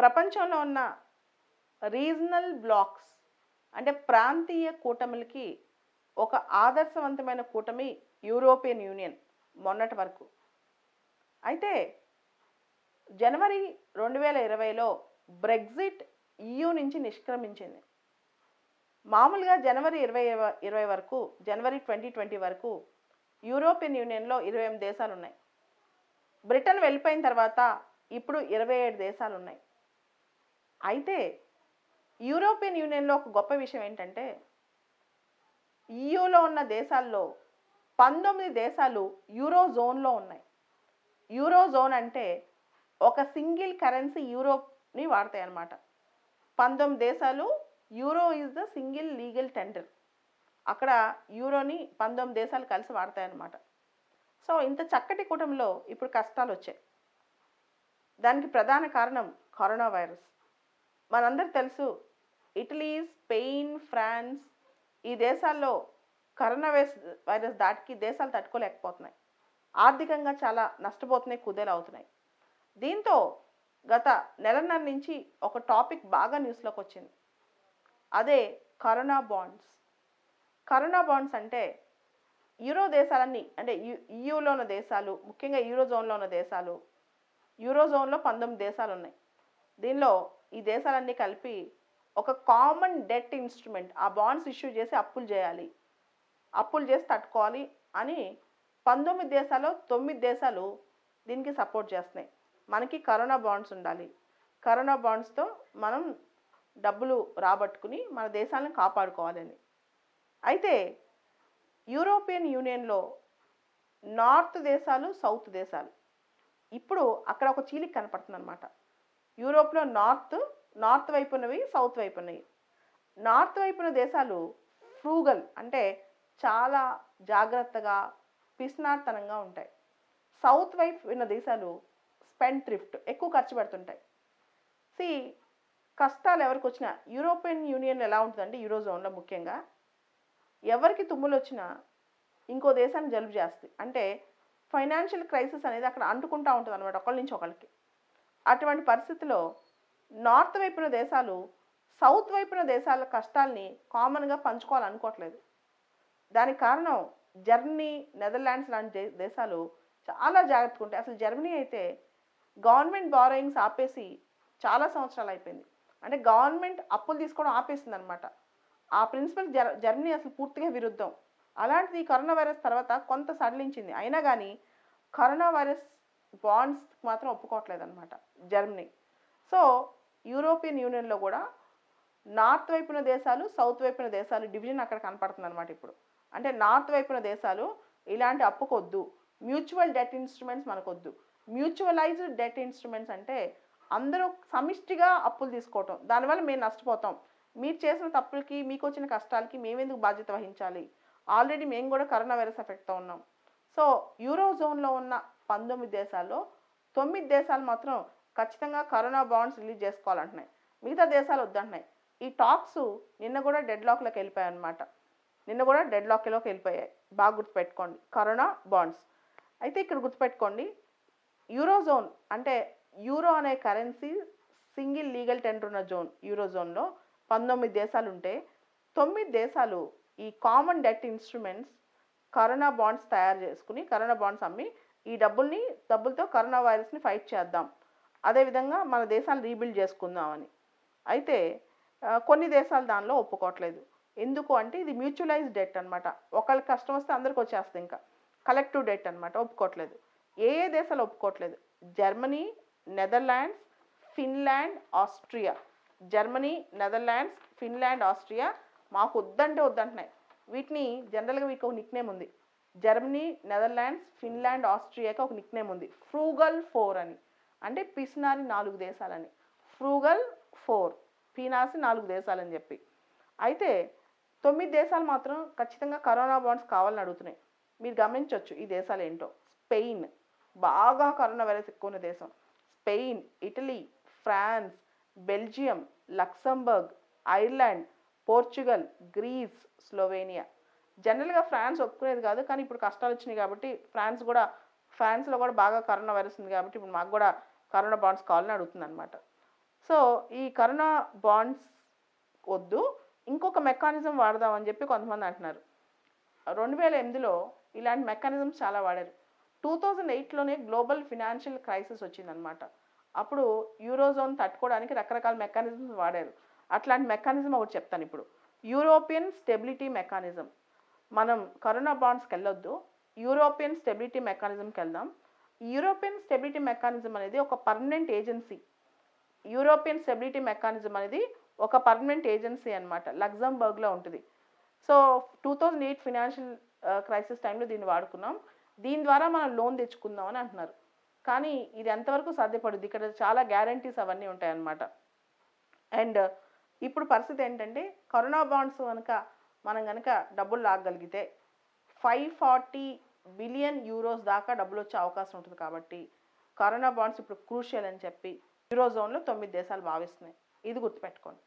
ప్రపంచంలో ఉన్న regional blocks అంటే ప్రాంతీయ కూటమిలకి ఒక ఆదర్శవంతమైన కూటమి యూరోపియన్ యూనియన్ మొన్నటి వరకు. అయితే జనవరి రెండు వేల ఇరవైలో బ్రెగ్జిట్ ఈయూ నుంచి నిష్క్రమించింది. మామూలుగా జనవరి ఇరవై ఇరవై వరకు జనవరి ట్వంటీ ట్వంటీ వరకు యూరోపియన్ యూనియన్లో ఇరవై ఎనిమిది దేశాలు ఉన్నాయి బ్రిటన్ వెళ్ళిపోయిన తర్వాత ఇప్పుడు ఇరవై ఏడు దేశాలు ఉన్నాయి అయితే యూరోపియన్ యూనియన్లో ఒక గొప్ప విషయం ఏంటంటే ఈయూలో ఉన్న దేశాల్లో పంతొమ్మిది దేశాలు యూరో జోన్లో ఉన్నాయి. యూరో జోన్ అంటే ఒక సింగిల్ కరెన్సీ యూరోప్ని వాడతాయి అన్నమాట. పంతొమ్మిది దేశాలు euro is the single legal tender. అక్కడ యూరోని పంతొమ్మిది దేశాలు కలిసి వాడతాయన్నమాట సో ఇంత చక్కటి కూటమిలో ఇప్పుడు కష్టాలు వచ్చాయి. దానికి ప్రధాన కారణం కరోనా వైరస్. మనందరూ తెలుసు ఇటలీ స్పెయిన్ ఫ్రాన్స్ ఈ దేశాల్లో కరోనా వైరస్ వైరస్ దాటికి దేశాలు తట్టుకోలేకపోతున్నాయి. ఆర్థికంగా చాలా నష్టపోతున్నాయి కుదేలు అవుతున్నాయి. దీంతో గత నెలన్నర నుంచి ఒక టాపిక్ బాగా న్యూస్లోకి వచ్చింది. అదే కరోనా బాండ్స్. కరోనా బాండ్స్ అంటే యూరో దేశాలన్నీ అంటే యు యూలో ఉన్న దేశాలు ముఖ్యంగా యూరో జోన్లో ఉన్న దేశాలు యూరో జోన్లో పంతొమ్మిది దేశాలు ఉన్నాయి దీనిలో ఈ దేశాలన్నీ కలిపి ఒక కామన్ డెట్ ఇన్స్ట్రుమెంట్ ఆ బాండ్స్ ఇష్యూ చేసి అప్పులు చేయాలి. అప్పులు చేసి తట్టుకోవాలి అని పంతొమ్మిది దేశాలు తొమ్మిది దేశాలు దీనికి సపోర్ట్ చేస్తున్నాయి. మనకి కరోనా బాండ్స్ ఉండాలి. కరోనా బాండ్స్తో మనం డబ్బులు రాబట్టుకుని మన దేశాలను కాపాడుకోవాలని అయితే యూరోపియన్ యూనియన్లో నార్త్ దేశాలు సౌత్ దేశాలు. ఇప్పుడు అక్కడ ఒక చీలిక కనపడుతుంది అనమాట యూరోప్లో నార్త్ నార్త్ వైపు ఉన్నవి సౌత్ వైపు ఉన్నవి నార్త్ వైపు ఉన్న దేశాలు ఫ్రూగల్ అంటే చాలా జాగ్రత్తగా పిస్నార్తనంగా ఉంటాయి. సౌత్ వైపు ఉన్న దేశాలు స్పెండ్ థ్రిఫ్ట్ ఎక్కువ ఖర్చు పెడుతుంటాయి. సి కష్టాలు ఎవరికి వచ్చినా యూరోపియన్ యూనియన్ ఎలా ఉంటుందంటే యూరోజోన్లో ముఖ్యంగా ఎవరికి తుమ్ములు వచ్చినా ఇంకో దేశాన్ని జలుబు చేస్తుంది. అంటే ఫైనాన్షియల్ క్రైసిస్ అనేది అక్కడ అంటుకుంటా ఉంటుంది అనమాట ఒకళ్ళ నుంచి ఒకళ్ళకి. అటువంటి పరిస్థితిలో నార్త్ వైపున దేశాలు సౌత్ వైపున దేశాల కష్టాల్ని కామన్గా పంచుకోవాలనుకోవట్లేదు. దానికి కారణం జర్మనీ నెదర్లాండ్స్ లాంటి దేశాలు చాలా జాగ్రత్తగా ఉంటాయి. అసలు జర్మనీ అయితే గవర్నమెంట్ బారోయింగ్స్ ఆపేసి చాలా సంవత్సరాలు అయిపోయింది. అంటే గవర్నమెంట్ అప్పులు తీసుకోవడం ఆపేసింది అనమాట ఆ ప్రిన్సిపల్ జర్ జర్మనీ అసలు పూర్తిగా విరుద్ధం. అలాంటిది ఈ కరోనా వైరస్ తర్వాత కొంత సడలించింది. అయినా కానీ కరోనా వైరస్ బాండ్స్ మాత్రం ఒప్పుకోవట్లేదు అనమాట జర్మనీ. సో యూరోపియన్ యూనియన్లో కూడా నార్త్ వైపున దేశాలు సౌత్ వైపున దేశాలు డివిజన్ అక్కడ కనపడుతుంది అనమాట ఇప్పుడు. అంటే నార్త్ వైపున దేశాలు ఇలాంటి అప్పుకొద్దు. మ్యూచువల్ డెట్ ఇన్స్ట్రుమెంట్స్ మనకొద్దు. మ్యూచువలైజ్డ్ డెట్ ఇన్స్ట్రుమెంట్స్ అంటే అందరూ సమిష్టిగా అప్పులు తీసుకోవటం. దానివల్ల మేము నష్టపోతాం. మీరు చేసిన తప్పులకి మీకు వచ్చిన కష్టాలకి మేమెందుకు బాధ్యత వహించాలి? ఆల్రెడీ మేము కూడా కరోనా వైరస్ ఎఫెక్ట్తో ఉన్నాం. సో యూరో జోన్లో ఉన్న పంతొమ్మిది దేశాల్లో తొమ్మిది దేశాలు మాత్రం ఖచ్చితంగా కరోనా బాండ్స్ రిలీజ్ చేసుకోవాలంటున్నాయి. మిగతా దేశాలు వద్దంటున్నాయి. ఈ టాక్స్ నిన్న కూడా డెడ్ లాక్లోకి వెళ్ళిపోయాయి అనమాట నిన్న కూడా డెడ్ లాక్లోకి వెళ్ళిపోయాయి. బాగా గుర్తుపెట్టుకోండి. Corona bonds. అయితే ఇక్కడ గుర్తుపెట్టుకోండి. యూరో జోన్ అంటే యూరో అనే కరెన్సీ సింగిల్ లీగల్ టెండర్ ఉన్న జోన్ యూరో జోన్లో పంతొమ్మిది దేశాలు ఉంటే తొమ్మిది దేశాలు ఈ common debt instruments corona bonds తయారు చేసుకుని కరోనా బాండ్స్ అమ్మి ఈ డబ్బుల్ని డబ్బులతో కరోనా వైరస్ని ఫైట్ చేద్దాం. అదేవిధంగా మన దేశాలు రీబిల్డ్ చేసుకుందామని. అయితే కొన్ని దేశాలు దానిలో ఒప్పుకోవట్లేదు. ఎందుకు అంటే ఇది మ్యూచువలైజ్ డెట్ అనమాట ఒకళ్ళకి కష్టం వస్తే అందరికి వచ్చేస్తుంది ఇంకా. కలెక్టివ్ డెట్ అనమాట ఒప్పుకోవట్లేదు. ఏ ఏ దేశాలు ఒప్పుకోవట్లేదు? Germany Netherlands Finland Austria. Germany Netherlands Finland Austria మాకు వద్దంటే వద్దంటున్నాయి. వీటిని జనరల్గా వీటికి ఒక నిక్నేమ్ ఉంది. జర్మనీ నెదర్లాండ్స్ ఫిన్లాండ్ ఆస్ట్రియాకి ఒక నిక్నేమ్ ఉంది. ఫ్రూగల్ ఫోర్ అని. అంటే పిసినారి నాలుగు దేశాలని. ఫ్రూగల్ ఫోర్ పీనాసి నాలుగు దేశాలని చెప్పి. అయితే తొమ్మిది దేశాలు మాత్రం ఖచ్చితంగా కరోనా బాండ్స్ కావాలని అడుగుతున్నాయి. మీరు గమనించవచ్చు ఈ దేశాలు ఏంటో. స్పెయిన్ బాగా కరోనా వైరస్ ఎక్కువ ఉన్న దేశం. Spain Italy France Belgium Luxembourg Ireland Portugal Greece Slovenia. జనరల్గా ఫ్రాన్స్ ఒప్పుకునేది కాదు. కానీ ఇప్పుడు కష్టాలు వచ్చినాయి కాబట్టి ఫ్రాన్స్ కూడా ఫ్రాన్స్లో కూడా బాగా కరోనా వైరస్ ఉంది కాబట్టి ఇప్పుడు మాకు కూడా కరోనా బాండ్స్ కావాలని అడుగుతుంది అనమాట సో ఈ కరోనా బాండ్స్ వద్దు ఇంకొక మెకానిజం వాడదామని చెప్పి కొంతమంది అంటున్నారు. రెండు వేల ఎనిమిదిలో ఇలాంటి మెకానిజమ్స్ చాలా వాడారు. టూ థౌజండ్ ఎయిట్లోనే గ్లోబల్ ఫినాన్షియల్ క్రైసిస్ వచ్చిందనమాట అప్పుడు యూరోజోన్ తట్టుకోవడానికి రకరకాల మెకానిజమ్స్ వాడారు. అట్లాంటి మెకానిజం ఒకటి చెప్తాను ఇప్పుడు. European stability mechanism. మనం కరోనా బాండ్స్కి వెళ్ళొద్దు యూరోపియన్ స్టెబిలిటీ మెకానిజంకి వెళ్దాం యూరోపియన్ స్టెబిలిటీ మెకానిజం అనేది ఒక permanent agency. European stability mechanism అనేది ఒక పర్మనెంట్ ఏజెన్సీ అనమాట లగ్జంబర్గ్లో ఉంటుంది. So two thousand eight financial crisis టైంలో దీన్ని వాడుకున్నాం. దీని ద్వారా మనం లోన్ తెచ్చుకుందాం అని అంటున్నారు. కానీ ఇది ఎంతవరకు సాధ్యపడుద్ది? ఇక్కడ చాలా గ్యారంటీస్ అవన్నీ ఉంటాయన్నమాట. అండ్ ఇప్పుడు పరిస్థితి ఏంటంటే కరోనా బాండ్స్ కనుక మనం కనుక డబ్బులు లాగగలిగితే ఫైవ్ ఫార్టీ బిలియన్ యూరోస్ దాకా డబ్బులు వచ్చే అవకాశం ఉంటుంది కాబట్టి కరోనా బాండ్స్ ఇప్పుడు క్రూషియల్ అని చెప్పి యూరో జోన్లో తొమ్మిది దేశాలు భావిస్తున్నాయి. ఇది గుర్తుపెట్టుకోండి.